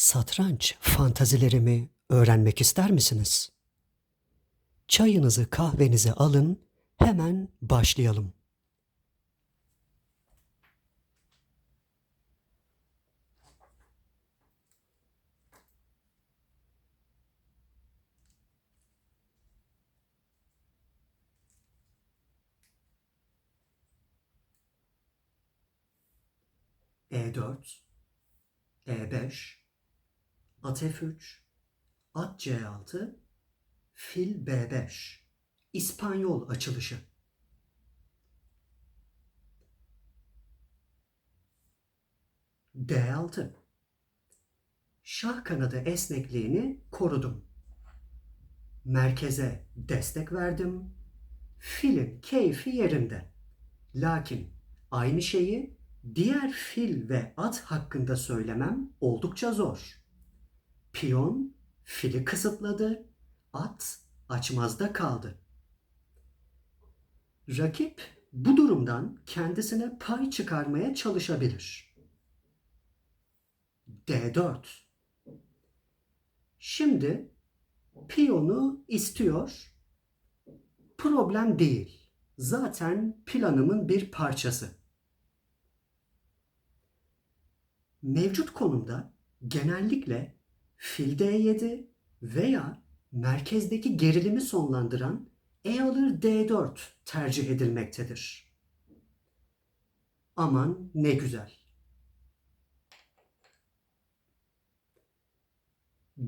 Satranç fantazilerimi öğrenmek ister misiniz? Çayınızı kahvenizi alın, hemen başlayalım. E4, E5, At F3, At C6, Fil B5. İspanyol açılışı. D6. Şah kanadı esnekliğini korudum. Merkeze destek verdim. Filin keyfi yerinde. Lakin aynı şeyi diğer fil ve at hakkında söylemem oldukça zor. Piyon fili kısıtladı, at açmazda kaldı. Rakip bu durumdan kendisine pay çıkarmaya çalışabilir. D4 Şimdi piyonu istiyor. Problem değil. Zaten planımın bir parçası. Mevcut konumda genellikle fil D7 veya merkezdeki gerilimi sonlandıran E alır D4 tercih edilmektedir. Aman ne güzel.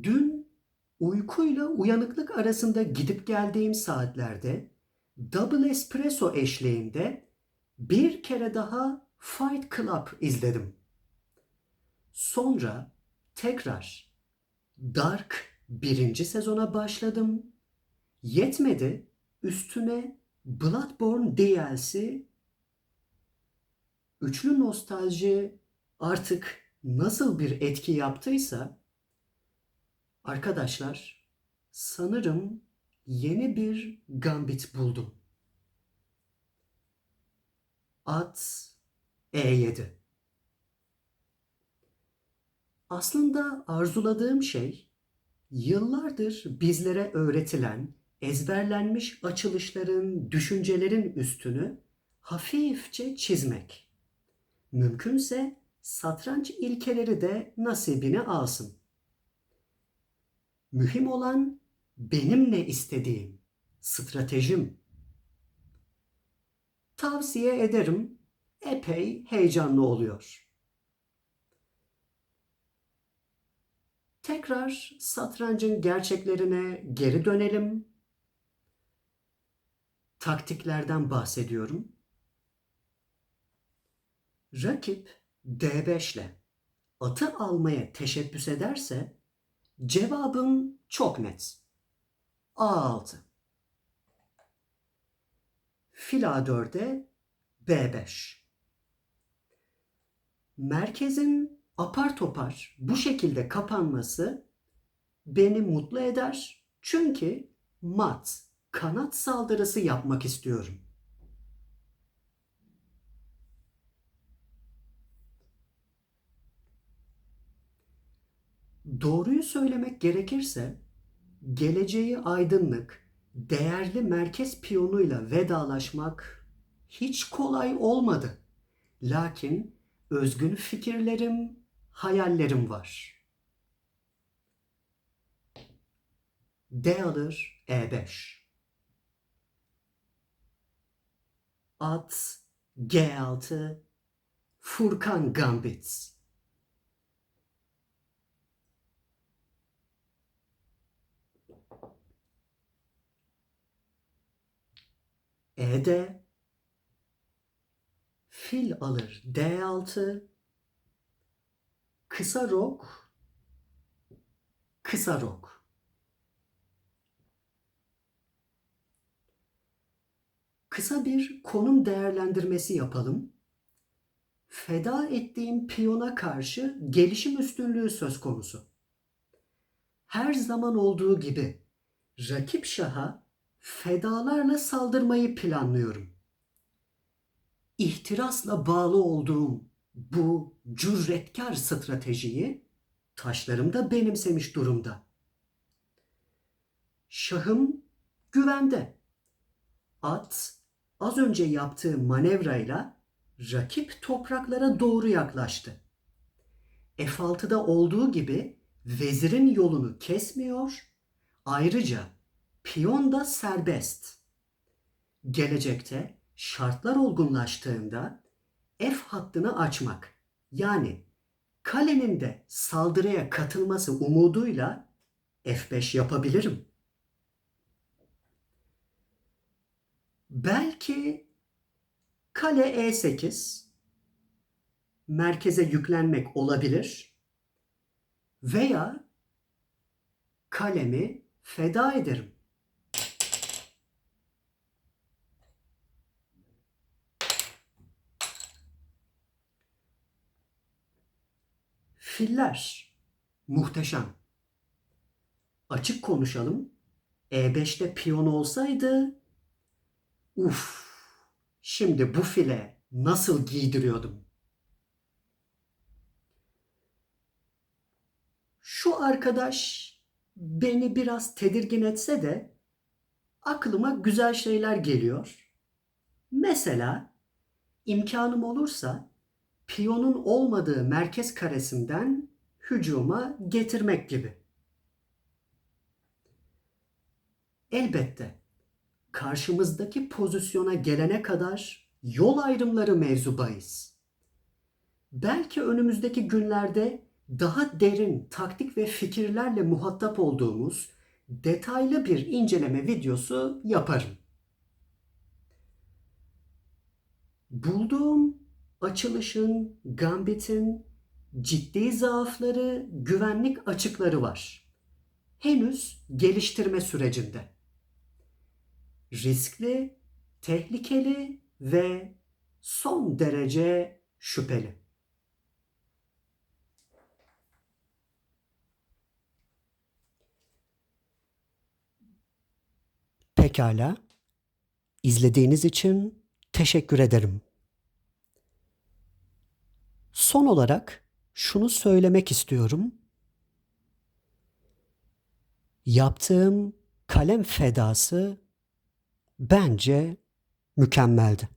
Dün uykuyla uyanıklık arasında gidip geldiğim saatlerde Double Espresso eşliğinde bir kere daha Fight Club izledim. Sonra tekrar Dark birinci sezona başladım. Yetmedi. Üstüne Bloodborne DLC üçlü nostalji artık nasıl bir etki yaptıysa arkadaşlar sanırım yeni bir gambit buldum. At E7. Aslında arzuladığım şey yıllardır bizlere öğretilen ezberlenmiş açılışların, düşüncelerin üstünü hafifçe çizmek. Mümkünse satranç ilkeleri de nasibini alsın. Mühim olan benim ne istediğim, stratejim. Tavsiye ederim, epey heyecanlı oluyor. Tekrar satrancın gerçeklerine geri dönelim. Taktiklerden bahsediyorum. Rakip D5 ile atı almaya teşebbüs ederse cevabım çok net. A6. Fil A4'e B5. Merkezin apar topar bu şekilde kapanması beni mutlu eder. Çünkü mat, kanat saldırısı yapmak istiyorum. Doğruyu söylemek gerekirse geleceği aydınlık, değerli merkez piyonuyla vedalaşmak hiç kolay olmadı. Lakin özgün fikirlerim, hayallerim var. D alır E5. At G6 Furkan Gambit. E'de fil alır D6 kısa rok kısa rok kısa bir konum değerlendirmesi yapalım. Feda ettiğim piyona karşı gelişim üstünlüğü söz konusu. Her zaman olduğu gibi rakip şaha fedalarla saldırmayı planlıyorum ihtirasla bağlı olduğum bu cüretkar stratejiyi Taşlarım da benimsemiş durumda. Şahım güvende. At az önce yaptığı manevrayla rakip topraklara doğru yaklaştı. F6'da olduğu gibi vezirin yolunu kesmiyor. Ayrıca piyon da serbest. Gelecekte şartlar olgunlaştığında F hattını açmak yani kalenin de saldırıya katılması umuduyla F5 yapabilirim. Belki kale E8 merkeze yüklenmek olabilir veya kalemi feda ederim. Filler muhteşem. Açık konuşalım. E5'te piyon olsaydı uf şimdi bu file nasıl giydiriyordum. Şu arkadaş beni biraz tedirgin etse de aklıma güzel şeyler geliyor. Mesela imkanım olursa piyonun olmadığı merkez karesinden hücuma getirmek gibi. Elbette karşımızdaki pozisyona gelene kadar yol ayrımları mevzu bahis. Belki önümüzdeki günlerde daha derin taktik ve fikirlerle muhatap olduğumuz detaylı bir inceleme videosu yaparım. Bulduğum açılışın, gambitin ciddi zaafları, güvenlik açıkları var. Henüz geliştirme sürecinde. Riskli, tehlikeli ve son derece şüpheli. Pekala. İzlediğiniz için teşekkür ederim. Son olarak şunu söylemek istiyorum. Yaptığım kalem fedası bence mükemmeldi.